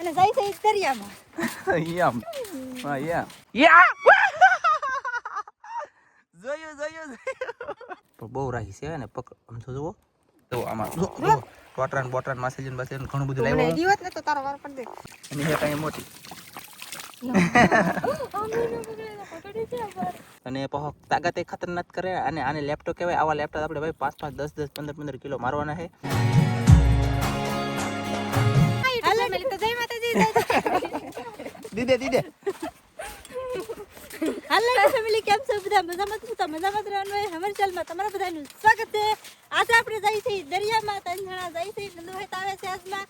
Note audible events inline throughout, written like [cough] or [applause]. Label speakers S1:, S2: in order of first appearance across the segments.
S1: અને જાય છે દરિયામાં.
S2: યમ. હા યમ. યા! જોયું જોયું જોયું. તો બહુ રાહી છે ને પકડ આમ જો જુઓ. તો આમાં જો જો બોટરાન બોટરાન માસેલીન બાસેલીન ઘણું બધું લાવ્યું.
S1: એડી વાત ને તો તારો વાર પડ દે
S2: અને હે કાઈ મોટી. અને પહો તાકાત ખતરનાક કરે અને આને લેપટોપ કહેવાય. આવા લેપટોપ આપણે ભાઈ પાંચ પાંચ દસ દસ પંદર પંદર કિલો મારવાના છે. દીદે દીદે
S1: હાલો ફેમિલી કેમ છો બધા? મજામાં છો, તો મજામાં રહેવાનું હોય. હમર ચાલમાં તમારા બધાનું સ્વાગત છે. આજે આપણે જઈ છીએ દરિયામાં, ત્રણ જણા જઈ છીએ નંદુભાઈ આવે છે આજમાં.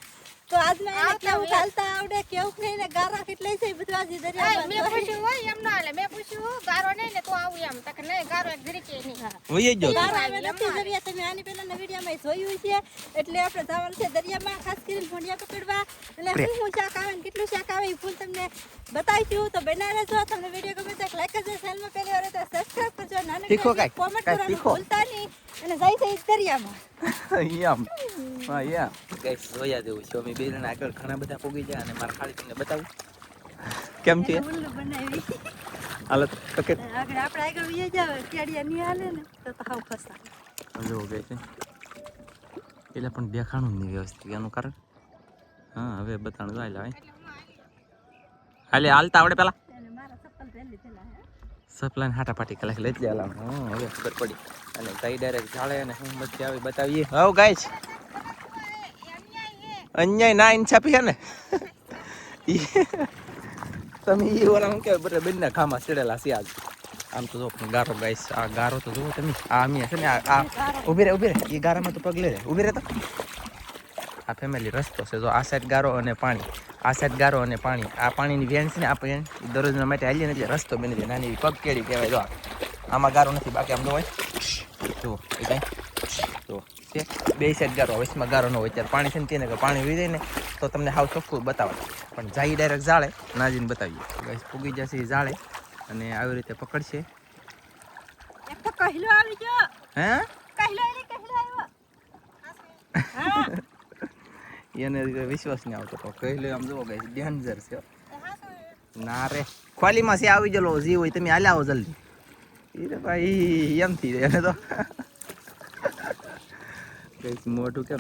S1: તો આજના એને કેવું ચાલતા આવડે કેવું ખાઈને ગારા કેટલે છે બધું આજે દરિયામાં
S3: મેં પૂછ્યું હોય એમ ના હાલે. મેં પૂછ્યું ગારો નહીં ને તો આવું એમ. તક નહીં ગારો એક ધરીકે નહીં.
S2: હોય જ
S1: ગારો આવે નથી દરિયા તમે આની પહેલાના વિડીયોમાં જોયું છે. એટલે આપણે જવાનું છે દરિયામાં ખાસ કરીને ભોંડિયા પકડવા. એટલે શું શું શાક આવે ને કેટલું શાક આવે એ ફૂલ તમને બતાવીશું તો બના રહેજો તમને વીડિયો ગમે તો લાઈક કરજો ચેનલમાં પહેલી વાર હોય તો સબસ્ક્રાઇબ કરજો. નાની કોમેન્ટ કરવાનું. ભૂલતા નહીં. અને જાય છે દરિયામાં. [laughs]
S2: યમ. હા યમ. ગાઈસ જોયા જેવું છે. અમે બેન આગળ ઘણા બધા પોગી ગયા અને મારા ખાલી તમને બતાવું. કેમ છે? હાલત ઓકે.
S1: આગળ આપણે આગળ વહી જાવ કેડિયા ની હાલે ને તો તાવ હાવ ફસા
S2: જો ગઈ છે. એટલે પણ દેખાણું નહીં વ્યવસ્થિત એનું કારણ? હા હવે બતાણું જાય લાવે હાલે હાલતા આવડે પેલા. સપ્લાન હાટા પાટી કલાક લઈ જ જાય હા હવે ખબર પડી. અને કઈ ડાયરેક્ટ જાળે અને હું મજા આવી બતાવીએ. હવ ગાઈસ અન્યાય ના ઇન્સાફી છે ને? તમે એ ઓલા હું કહેવાય બધા બંને ખામાં ચડેલા છે આજ. આમ તો જો ગારો ગાઈસ, આ ગારો તો જુઓ તમે. આ અમી છે ને, આ ઊભી રે ઊભી રે. એ ગારામાં તો પગ લે રે ઊભી રે તો. આ ફેમિલી રસ્તો છે. જો આ સાઈડ ગારો અને પાણી. આ સાઈડ ગારો અને પાણી. આ પાણીની વેણ છે ને, આ ઈ દરરોજના માટે હાલીએ ને એટલે રસ્તો બની જાય. નાની પગ કેળી કહેવાય, જો આમાં ગારો નથી, બાકી આમ જો હોય જુઓ એ છે. બે સાઈડ ગારો. વચમાં ગારો ન હોય ત્યારે પાણી છે ને તેને કે પાણી વી જાય ને તો તમને હાવ ચોખ્ખું બતાવે. પણ જાય ડાયરેક્ટ જાળે ના જઈને બતાવીએ. ગેસ પૂગી જશે એ જાળે અને આવી રીતે પકડશે.
S1: તો કહેલો કહેલો કહેલો [laughs]
S2: એને વિશ્વાસ નહીં આવતો. તો કહી આમ જુઓ ગઈ ડેન્જર છે ના રે. ખોલીમાં છે આવી જલો જી હોય તમે હાલ્યા આવો જલ્દી. એ ભાઈ એમથી એને તો કંઈક મોટું કેમ છે
S1: ગાઈસ ઇતલા કઈ ખંડી આવ્યા છે અને આજમાં મને એમ લાગે છે.
S2: મોટું
S1: કે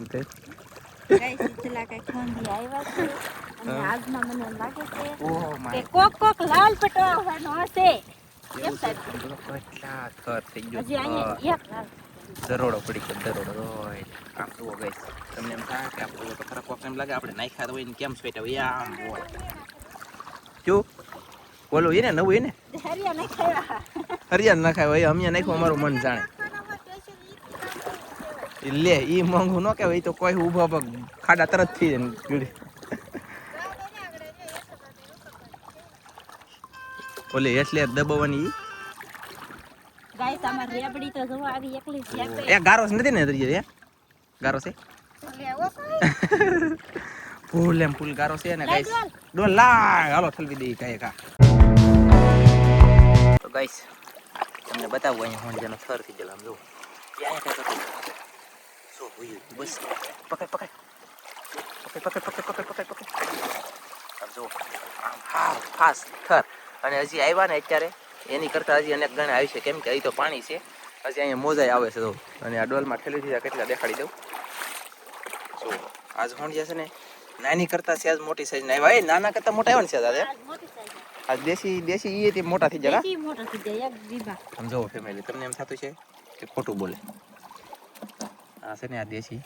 S2: માય
S1: કોક કોક લાલ હશે. કેમ
S2: દરોડો પડી ગયો દરોડો. આમ જુઓ તમને એમ થાય કે આપણે તો ખરાબ કોક એમ લાગે. આપણે નાખ્યા હોય ને કેમ સ્વેટ હોય આમ હોય. જો બોલો એને નવું એને?
S1: હરિયા
S2: નાખાય. હોય અમે નાખ્યું અમારું મન જાણે. લે ઈ મોંઘું ન કહેવાય તો કોઈ ઊભા ખાડા તરત થઈ જાય ગીડી. ઓલી એટલે દબાવવાની એ ગારો નથી ને દરિયે ગારો છે? ફૂલ એમ ફૂલ ગારો છે ને ગાઈસ. ડો લાય. હાલો ઠલવી દે કાંઈ કા તો ગાઈસ તમને બતાવું અહીંયા હું જેનો થર થઈ ગયેલો આમ જો ક્યાં કઈ હોય બસ પકડ પકડ પકડ પકડ પકડ પકડ પકડ પકડ આમ જો આમ હા ફાસ્ટ થર. અને હજી આવ્યા ને અત્યારે. એની કરતાં હજી અનેક ગણા આવી છે. કેમ કે અહીં તો પાણી છે. હજી અહીંયા મોજાઈ આવે છે તો અને આ ડોલમાં ઠેલી દીધા કેટલા દેખાડી દઉં. જો આજ હોંડિયા છે ને નાની કરતાં સેજ મોટી સાઈઝ ના આવ્યા. એ નાના કરતાં મોટા આવ્યા ને સેજ આજે
S1: આજ
S2: આ દેશી દેશી એ મોટા થઈ જરા
S1: મોટા થઈ જાય
S2: આમ ફેમિલી તમને એમ થતું છે કે ખોટું બોલે. આ છે આ દેશી.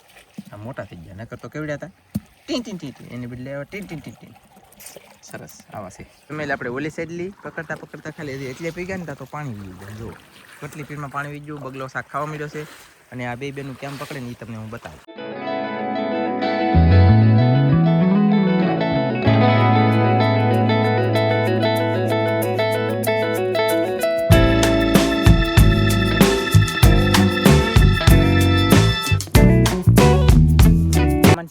S2: આ મોટા થઈ ગયા. નકર તો કેવડ્યા હતા ટીન ટીન ટીન. એની બદલે આવ્યા ટીન ટીન ટીન ટીન. સરસ. આવા છે. ફેમિલી આપણે ઓલી સાઈડ લી પકડતા પકડતા ખાલી એટલે પી ગયા ને તો પાણી વી ગયું. જો કેટલી પીરમાં પાણી વી ગયું. બગલો શાક ખાવા મળ્યો છે. અને આ બે બેનું કેમ પકડે ને એ તમને હું બતાવું.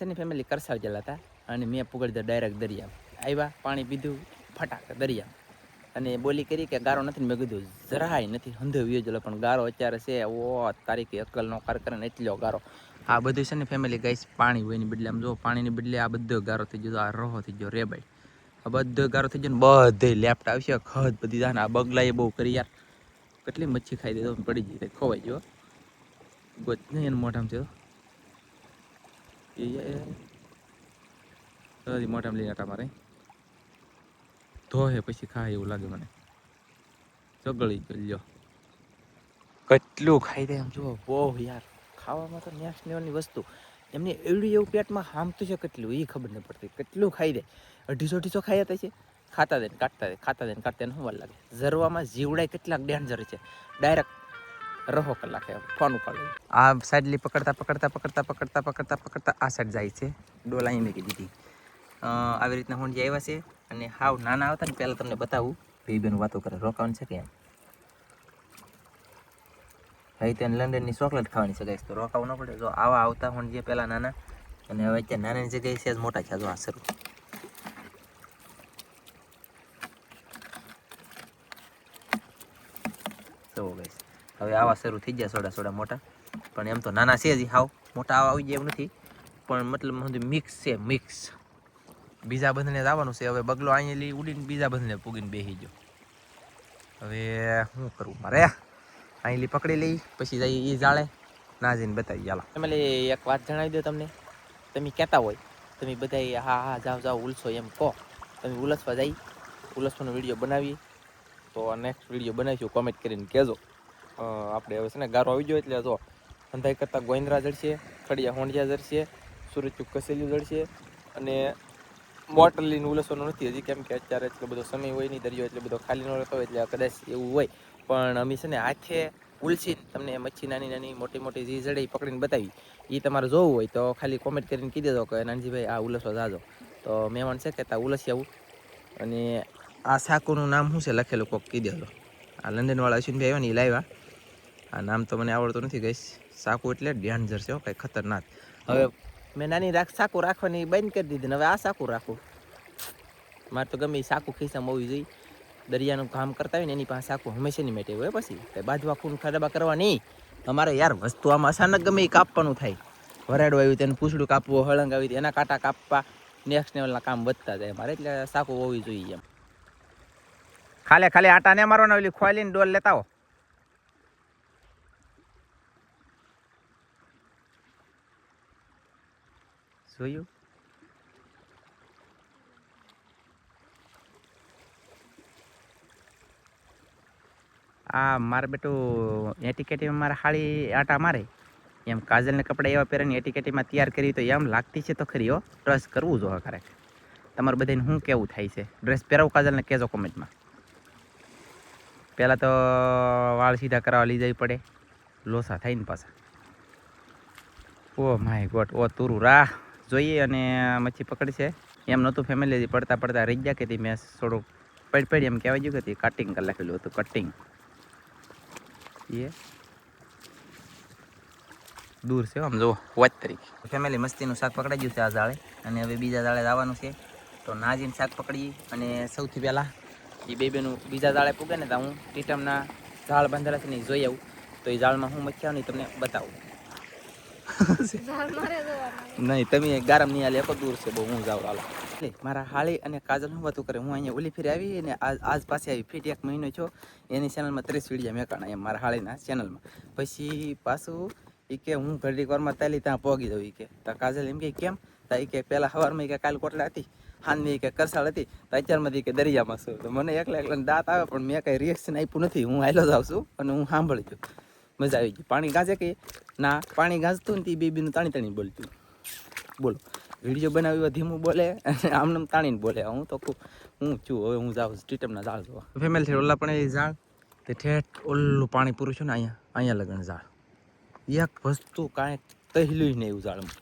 S2: સામાન ફેમિલી કરસાળ ગયેલા હતા અને મેં પકડી દીધા ડાયરેક્ટ દરિયા આવ્યા પાણી પીધું ફટાક દરિયા અને બોલી કરી કે ગારો નથી મેં કીધું, જરાય નથી હંધો વ્યો પણ ગારો અત્યારે છે, ઓ, તારીખે અકલ નો કાર કરે ને, એટલો ગારો. આ બધું છે ને ફેમિલી ગાઈસ, પાણી હોયની, બદલે આમ જો, પાણીની બદલે આ બધો ગારો થઈ ગયો, આ રહો થઈ ગયો રેબાઈ આ બધો ગારો થઈ ગયો ને, બધે લેફ્ટ આવશે ખત બધી જાને આ બગલાએ બહુ કરી યાર. કેટલી મચ્છી ખાઈ દીધો, પડી જઈ ખોવાઈ ગયો. ગોત નહીં એને મોઢામાં થયો એ મોઢામાં લઈને આટા મારે ધોહે પછી ખાય એવું લાગે મને ચગળી ગયો કેટલું ખાઈ દે એમ જુઓ બહુ યાર ખાવામાં તો નેક્સ્ટ લેવલની વસ્તુ એમને એવડી એવું પેટમાં હામતું છે કેટલું એ ખબર નહીં પડતી કેટલું ખાઈ દે અઢીસો અઢીસો ખાઈ હતા છે ખાતા દે કાઢતા દે ખાતા દે કાઢતા ને શું લાગે ઝરવામાં જીવડાય કેટલાક ડેન્જર છે ડાયરેક્ટ રહો કલાકે ફોન ઉપાડે. આ સાઈડલી પકડતા પકડતા પકડતા પકડતા પકડતા પકડતા આ સાઈડ જાય છે. ડોલ અહીં દીધી. આવી રીતના હું જે આવ્યા છે અને હાવ નાના આવતા ને પહેલાં તમને બતાવું. ભાઈ બેન વાતો કરે, રોકાવાનું છે કે એમ? હવે ત્યાં લંડનની ચોકલેટ ખાવાની છે તો રોકાવું ન પડે. જો આવા આવતા હું જે પહેલાં નાના, અને હવે અત્યારે નાનાની જગ્યાએ છે મોટા છે, જો આ શરૂ જુઓ ગાઈસ હવે આવા શરૂ થઈ ગયા સોડા સોડા મોટા. પણ એમ તો નાના છે જ હાવ. મોટા આવા જાય એમ નથી. પણ મતલબ મિક્સ છે મિક્સ બીજા બંધને આવવાનું છે. હવે બગલો અહીંયા લઈ ઉડીને બીજા બંધને પૂગીને બેસી ગયો. હવે શું કરવું મારે અહીં લી પકડી લઈ, પછી જઈ એ જાળે. ના જઈને બતાવી ચાલો તમે એક વાત જણાવી દો તમને. તમે કહેતા હોય, તમે બધા હા હા, જાઓ જાઓ, ઉલસો એમ કહો. તમે ઉલસવા જઈ ઉલસવાનો વીડિયો બનાવીએ. તો નેક્સ્ટ વીડિયો બનાવીશું. કોમેન્ટ કરીને કહેજો. આપણે હવે છે ને ગારો આવી ગયો એટલે જો અંધાઈ કરતાં ગોવિંદરા જડશે ખડિયા હોંડિયા જડશે સુરજચુક કસેલિયું જડશે અને મોટર લઈને ઉલસવાનું નથી હજી કેમ કે અત્યારે એટલો બધો સમય હોય નહીં, દરિયો એટલો બધો ખાલી ન રહેતો હોય એટલે કદાચ એવું હોય. પણ અમે છે ને હાથે ઉલસીને તમને મચ્છી નાની નાની મોટી મોટી જે જડે પકડીને બતાવી. એ તમારે જોવું હોય તો ખાલી કોમેન્ટ કરીને કહી દેજો કે નાનજીભાઈ આ ઉલસવા જાજો. તો મહેમાન છે કે તા ઉલસી આવું અને આ સાકુનું નામ શું છે લખેલું કોક કહી દેજો આ લંડનવાળા અશ્વિનભાઈ આવ્યા ને એ લાવ્યા. આ નામ તો મને આવડતું નથી ગઈશ સાકુ એટલે ડેન્જર છે હો, કાંઈ ખતરનાક. હવે મેં નાની રાખ સાકુ રાખવાની બંધ કરી દીધી હવે આ સાકુ રાખું. મારે તો ગમે સાકુ ખિસ્સામાં હોવી જોઈએ. દરિયાનું કામ કરતા હોય ને એની પાસે સાકુ હંમેશાની માટે હોય પછી. કંઈ બાજવા ખૂન ખરાબા કરવા નહીં અમારે યાર વસ્તુ આમાં અચાનક ગમે એ કાપવાનું થાય. વરાડો આવ્યું તેને પૂછડું કાપવું, હળંગ આવી એના કાંટા કાપવા નેક્સ્ટ લેવલના કામ વધતા જાય મારે એટલે સાકુ હોવી જોઈએ એમ. ખાલે ખાલી આટા ને મારવાના ઓલી ખોલીને ડોલ લેતા હો જોયું આ મારે બેટું એટીકેટીમાં મારે હાળી આટા મારે. એમ કાજલને કપડાં એવા પહેરે ને એટીકેટીમાં તૈયાર કરી તો એમ લાગતી છે તો ખરી હો. ડ્રેસ કરવું જોઈએ ખરે. તમારે બધાને શું કેવું થાય છે? ડ્રેસ પહેરાવું કાજલને કહેજો કોમેન્ટમાં. પહેલાં તો વાળ સીધા કરાવવા લઈ જવી પડે. લોસા થાય ને પાછા. ઓ માય ગોડ, ઓ તુરુ રાહ. જોઈએ અને મચ્છી પકડશે. એમ નહોતું ફેમિલી પડતા પડતા રહી ગયા કે તે મેં થોડુંક પડ પડ એમ કહેવાય ગયું કે તે કટિંગ કરી લખેલું હતું કટિંગ એ. દૂર છે આમ જુઓ, વાત તરીકે ફેમિલી મસ્તીનું શાક પકડાઈ ગયું છે આ જાળે અને હવે બીજા જાળે આવવાનું છે. તો નાજીને શાક પકડી અને સૌથી પહેલાં એ બે બેનું બીજા જાળે પૂગે ને તો હું ટીટમના ઝાડ બાંધેલા છે ને જોઈ આવું. તો એ ઝાડમાં હું મચ્યા ને તમને બતાવું. નહીં, તમે ગારમ નહીં હાલે દૂર છે, બહુ હું જાઉં, હાલો. મારા હાળી અને કાજલ હું વાતું કરે? હું અહીંયા ઓલી ફેરી આવી અને આજ પાસે આવી ફીટ એક મહિનો છો એની ચેનલમાં ત્રીસ વિડીયા મેકાણા એમ, મારા હાળીના ચેનલમાં પછી પાછું એ કે હું ઘડીક વારમાં તાલી ત્યાં પહોંચી દઉં એ કે. તો કાજલ એમ કે, કેમ? તો એ કે પહેલાં સવારમાં એ કે કાલ કોટલા હતી હાંજની કે કરસાળ હતી, તો અત્યારમાં કે દરિયામાં છું. તો મને એકલા એકલા દાંત આવે, પણ મેં કાંઈ રિએક્શન આપ્યું નથી. હું હાલો જાઉં છું અને હું સાંભળી છું. મજા આવી ગઈ. પાણી ગાજે કે ના, પાણી ગાજતું ને તે બેબીનું તાણી તાણી બોલતું. બોલો, વીડિયો બનાવ્યો ધીમું બોલે અને આમનામ તાણીને બોલે. હું તો હું છું, હવે હું જાઉં સ્ટીટમના ઝાડ જોવા. ફેમેલ છે ઓલા પણ એ ઝાડ, તે ઠેઠ ઓલું પાણી પૂરું છે ને અહીંયા અહીંયા લગન ઝાડ. એક વસ્તુ કાંઈ તહેલું નહીં એવું ઝાડમાં.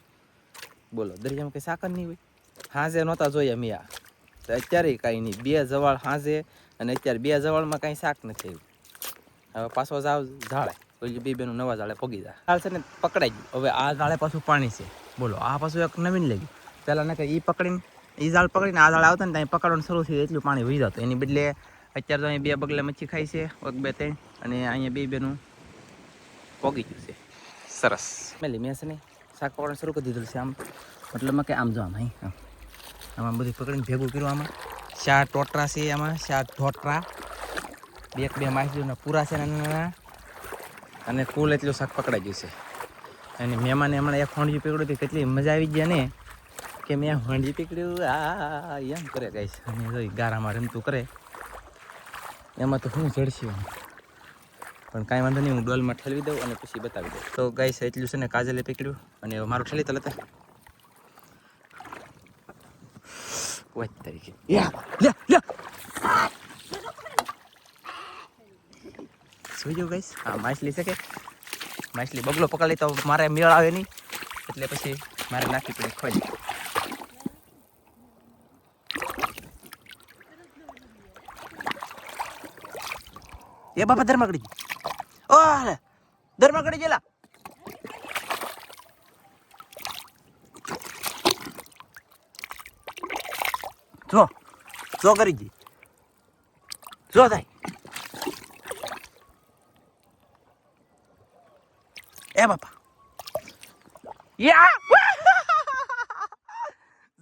S2: બોલો, દરિયામાં કંઈ સાકર નહીં હોય? હાજે નહોતા જોયા મેં આ તો અત્યારે કાંઈ નહીં. બે જવાળ હાજે અને અત્યારે બે જવાળમાં કાંઈ શાક નથી હવે પાછો જાવ ઝાડે. ઓલી બે બેનું નવા ઝાડે પગી જાય. હાલ છે ને પકડાઈ ગયું. હવે આ ઝાડે પાછું પાણી છે. બોલો આ પાછું એક નવીન લઈ ગયું. પહેલાં ને એ પકડીને એ ઝાડ પકડીને આ ઝાડ આવતા ને ત્યાં પકડવાનું શરૂ થયું એટલું પાણી વહી જતું. એની બદલે અત્યારે તો અહીં બે બગલે મચ્છી ખાઈ છે એક બે ત્રણ અને અહીંયા બે બેનું પોગી ગયું છે. સરસ. મેલી મેં છે ને શાક પકડવાનું શરૂ કરી દીધું છે આમ. મતલબમાં કે આમ જો આમ અહીં આમ. બધું પકડીને ભેગું કર્યું આમાં. ચાર ટોટરા છે આમાં ચાર ઢોટરા. બે બે માછલીઓના પૂરા છે નાના નાના. અને કુલ એટલું શાક પકડાઈ ગયું છે. અને મહેમાને હમણાં એક હોંડિયું પકડ્યું હતી, કેટલી મજા આવી ગયા ને. કે મેં હોંડિયું પકડ્યું આ એમ કરે ગાઈશ અને જોઈ, ગારામાં રમતું કરે. એમાં તો હું જડશું પણ કાંઈ વાંધો નહીં, હું ડોલમાં ઠેલવી દઉં અને પછી બતાવી દઉં. તો ગાઈસ, એટલું છે ને, કાજલે પકડ્યું અને મારું ઠેલી તો લેતા વાત તરીકે યા લે લે સુઈ ગઈશ હા માછલી છે કે? માછલી બગલો પકડી તો મારે મેળ આવે નહીં. એટલે પછી મારે નાખી પડે ખોલી એ બાપા ધર્મકડી ઓ ધર્મકડી ગયેલા જો. જો કરી જી. જો થાય. એ બાપા. યા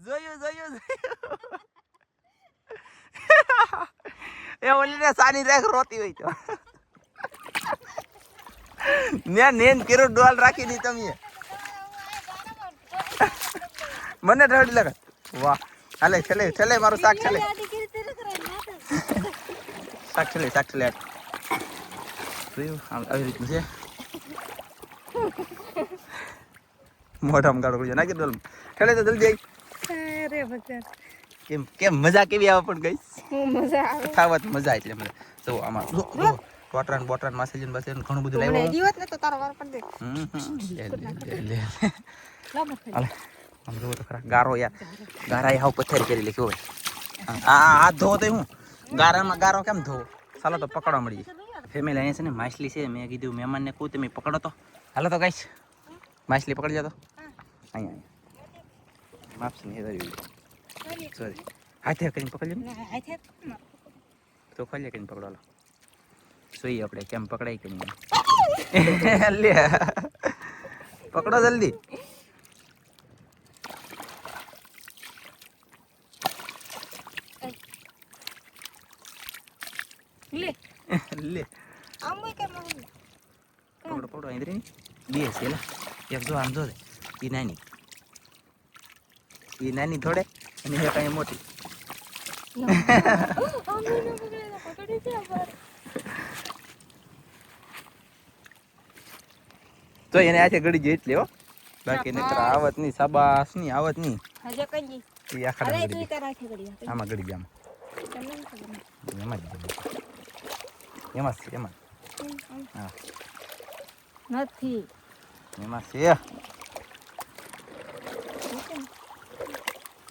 S2: જોયું જોયું એ ઓલીને સાની રાખ રોતી હોય તો. મેં નેન કેરો ડોલ રાખી દી તમે. મને ઢળી લાગે. વાહ. હાલે છેલે છેલે મારું શાક છેલે. શાક છેલે શાક છેલે. આવી રીતનું છે. મોઢામાં ગાળો કરી નાખી ડોલ છેલે તો જલ્દી આવી
S3: અરે ભગવાન
S2: કેમ કેમ મજા કેવી આવે પણ ગઈ
S3: મજા આવે.
S2: ખાવત મજા એટલે મને. જો આમાં જો જો. ટોટરાન બોટરાન માસેલીન બાસેલીન ઘણું બધું લાવ્યો.
S3: દિવસ ને તો તારો વાર પડ દે.
S2: લે, લે, લે, આમ જોવો તો ખરા. ગારો યાર. ગારા હાવ પથ્થર કરી લખ્યો હોય. આ આ ધોવો તો હું. ગારામાં ગારો કેમ ધોવો? ચાલો તો પકડવા મળી ફેમિલી અહીંયા છે ને માછલી છે. મેં કીધું મહેમાનને કહું તમે પકડો તો. હાલો તો કઈશ માછલી પકડી જતો અહીંયા અહીંયા. માપશે નહીં સોરી હાથે કરીને પકડજો તો ખોલીએ કરીને પકડો લો જોઈએ આપણે કેમ પકડાય કે નહીં. [laughs] લે. પકડો જલ્દી.
S3: લે.
S2: લે. પકડો પકડો અહીં બે છે એક જો આમ જો એ નાની. એ નાની થોડે અને એ કઈ મોટી. [laughs] તો એને આજે ગડી જઈ એટલે હો. બાકી નકર આવત નહીં સાબાસ નહીં આવત નહીં. આમાં ગડી ગયા
S3: તમને નહીં ખબર
S2: એમાં જ એમાં એમાં
S1: નથી.
S2: એમાં છે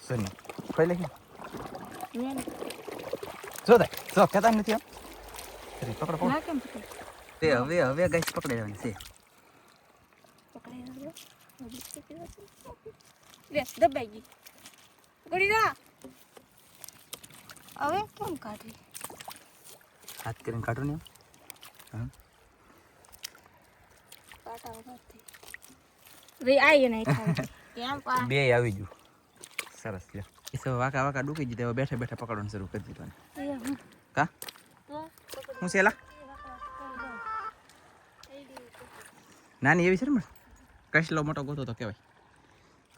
S2: સોની ખોઈ લખી જો દે જો કહેતા નથી આમ પકડો પકડો તે હવે હવે ગાઈસ પકડી લેવાની છે
S3: લે દબાઈ ગઈ ગળી જા હવે કેમ કાઢી
S2: હાથ કરીને કાઢો ને આમ.
S3: કાટા નથી
S2: બે આવી ગયું. સરસ લ્યો. એ સૌ વાકા વાકા ડૂકી હવે બેઠા બેઠા પકડવાનું શરૂ કરી દીધું કા? હું છે એલા? નાની એવી છે ને કસલો મોટો ગોતો તો કહેવાય.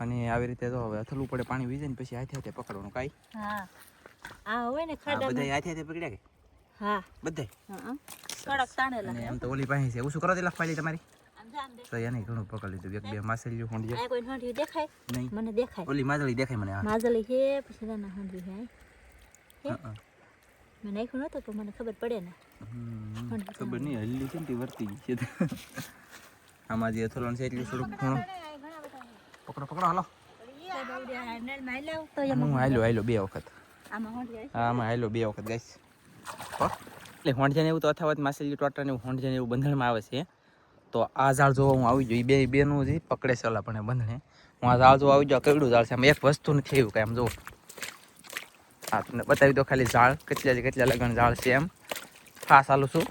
S2: અને આવી રીતે તો હવે અથલું પડે પાણી વીજે ને પછી હાથે હાથે પકડવાનું કાઈ?
S1: હા. આ હોય ને
S2: આ બધા હાથે હાથે પકડ્યા કે?
S1: હા.
S2: બધા
S1: કડક તાણેલા
S2: એમ તો ઓલી પાસે છે. શું કરો દેલા ફાઈલી તમારી. તો એને ઘણું પકડી લીધું. એક બે માસેલીઓ હોંડી
S1: આ કોઈ હોંડી દેખાય?
S2: નહીં.
S1: મને દેખાય.
S2: ઓલી માજલી દેખાય મને હા
S1: માજલી છે પછી નાના હોંડી છે હે? મેં નાખ્યું નહોતું તો મને ખબર પડે ને.
S2: ખબર નહીં હલ્લી છે ને તે વર્તી? છે આમાં જે અથલોન છે એટલું થોડુંક ઘણું પકડો પકડો હાલો. હું હાલ્યો હાલ્યો બે વખત.
S1: આમાં.
S2: હાલ્યો બે વખત ગાઈશ એટલે હોંઢજાને એવું તો અથાવત માસેલી ટોટાને એવું હોંઢજાને એવું બંધણમાં આવે છે. તો આ ઝાડ જોવા હું આવી એ બે બેનું જ પકડે છે ઓલા પણ એ બંધણે હું આ ઝાડ જોવા આવી જાઉં કેવડું ઝાડ છે? આમ એક વસ્તુ નથી એવું કાંઈ, આમ જુઓ. હા, તમને બતાવી દો ખાલી ઝાડ, કેટલા કેટલા લગન ઝાડ છે એમ. ફાસ ચાલું છું.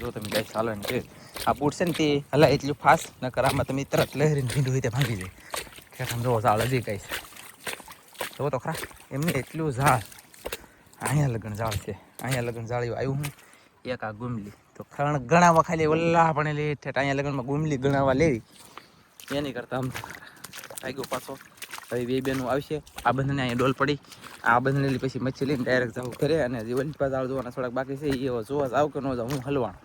S2: જો તમે કઈ ચાલો ને કે. આ બૂટ છે ને તે હલા એટલું ફાસ્ટ નકર આમાં તમે તરત લહેરીને ભીંડું હોય તે ભાંગી જાય ખેતમ જોવો ઝાડ હજી કઈ જોવો તો ખરા એમને એટલું ઝાડ. અહીંયા લગન ઝાડ છે. અહીંયા લગન ઝાડ આવ્યું હું. એક આ ગુમલી તો ખરણ ગણાવા ખાલી ઓલ્લા ભણેલી ઠેઠ અહીંયા લગનમાં ગુમલી ગણાવા લેવી. એની કરતાં આમ ગયો પાછો. હવે બે બેનું આવશે. આ બંધને અહીંયા ડોલ પડી. આ બંધને પછી મચ્છી લઈને ડાયરેક્ટ જવું ઘરે અને જે વલપા ઝાડ જોવાના થોડાક બાકી છે એ જોવા જાવ કે ન જાવ, હું હલવાણ.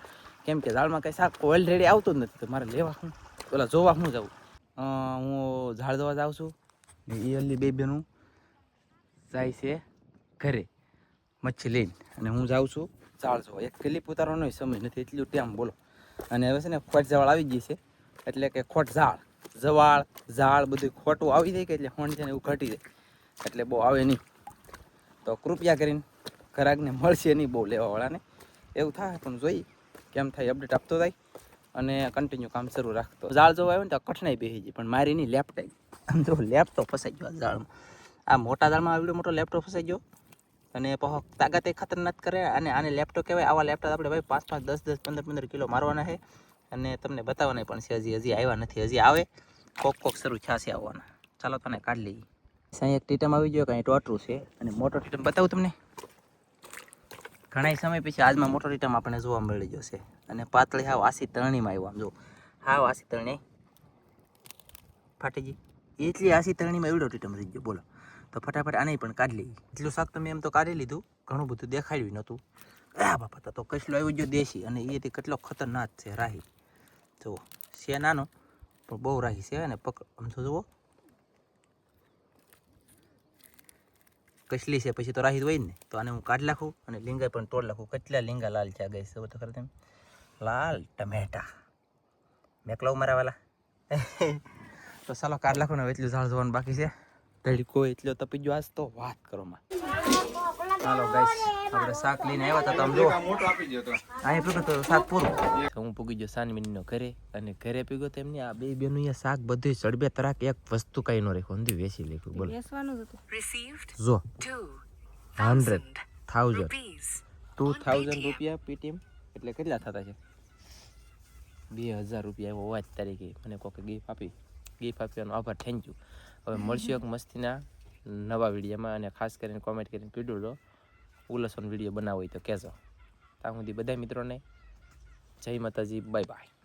S2: કેમ કે ઝાડમાં કંઈ શાક ઓલરેડી આવતું જ નથી, તો મારે લેવા હું પેલા જોવા હું જાઉં. હું ઝાડ જોવા જાઉં છું. એ અલ્લી બે બેનું જાય છે ઘરે, મચ્છી લઈને. અને હું જાઉં છું. જોવા એક ક્લિપ ઉતારવાનો સમય નથી એટલું ટાઈમ બોલો. અને હવે છે ને ખોટ જવાળ આવી ગઈ છે. એટલે કે ખોટ ઝાડ. જવાળ ઝાડ બધું ખોટું આવી જાય કે એટલે હોણ છે ને એવું ઘટી જાય. એટલે બહુ આવે નહીં. તો કૃપયા કરીને ઘરાકને મળશે નહીં બહુ લેવાવાળાને. એવું થાય, પણ જોઈ કેમ થાય અપડેટ આપતો થાય અને કન્ટિન્યુ કામ શરૂ રાખતો. ઝાડ જોવા આવે ને તો કઠણાઈ બેસી જાય પણ મારી નહીં લેપટાઈ આમ જો લેપટોપ ફસાઈ ગયો આ ઝાડમાં. આ મોટા ઝાડમાં આવડો મોટો લેપટોપ ફસાઈ ગયો. અને તાકાત એ ખતરનાક કરે અને આને લેપટોપ કહેવાય. આવા લેપટોપ આપણે ભાઈ પાંચ પાંચ, દસ દસ, પંદર પંદર કિલો મારવાના છે. અને તમને બતાવવાના પણ છે, હજી હજી આવ્યા નથી, હજી આવે. કોક કોક શરૂ છે આવવાના. ચાલો તને કાઢી લઈએ. સાંઈ એક ટીટમ આવી ગયો, કાંઈ ટોટરું છે. અને મોટો ટીટમ બતાવું તમને. ઘણા સમય પછી આજમાં મોટો ટીટમ આપણને જોવા મળી જશે અને પાતળી હાવ આસી તરણીમાં આવ્યો આમ જો. હાવ આસી તરણી. ફાટીજી. એટલી આસી તરણીમાં એવડો ટીટમ રહી ગયો, બોલો. તો ફટાફટ આને પણ કાઢી લઈએ. એટલું શાક તો મેં એમ તો કાઢી લીધું, ઘણું બધું દેખાડ્યું નહોતું. આ બાપા, તો તો કસલો આવ્યો ગયો દેશી અને એથી કેટલો ખતરનાક છે રાહી. જુઓ, છે નાનો, પણ બહુ રાહી છે અને પક, આમ તો જુઓ. કસલી છે, પછી તો રાહી હોય ને. તો આને હું કાઢી નાખું અને લીંગા પણ તોડ નાખું. કેટલા લીંગા લાલ છે આ છે તો ખરે તેમ લાલ ટમેટા. મેકલાવ મારા વાલા. [laughs] તો ચાલો કાઢ લખું ને એટલું ઝાડ જોવાનું બાકી છે. તડકો એટલો તપી ગયો આજ તો વાત કરો માં. ચાલો ગાઈસ આપણે શાક લઈને આવ્યા હતા તમે આમ જો અહીં પીગો તો શાક પૂરું. તો હું પૂગી ગયો સાનમીનો ઘરે અને ઘરે પીગો તો એમની આ બે બેનું અહીંયા શાક બધું ચડબે તરાક એક વસ્તુ કઈ ન રાખ્યું અંધી વેચી લખ્યું બોલો.
S1: બેસવાનું હતું.
S4: Received
S2: જો
S4: two
S2: hundred thousand two thousand રૂપિયા પીટીએમ એટલે કેટલા થતા છે? બે હજાર રૂપિયા એવો વાત તરીકે મને કોકે ગિફ્ટ આપી. ગિફ્ટ આપ્યાનો આભાર થેન્ક યુ હવે મળશું એક મસ્તીના નવા વિડીયોમાં અને ખાસ કરીને કોમેન્ટ કરીને કીધું લો ઉલસોન વીડિયો બનાવો હોય તો કહેજો. ત્યાં સુધી બધા મિત્રોને જય માતાજી બાય બાય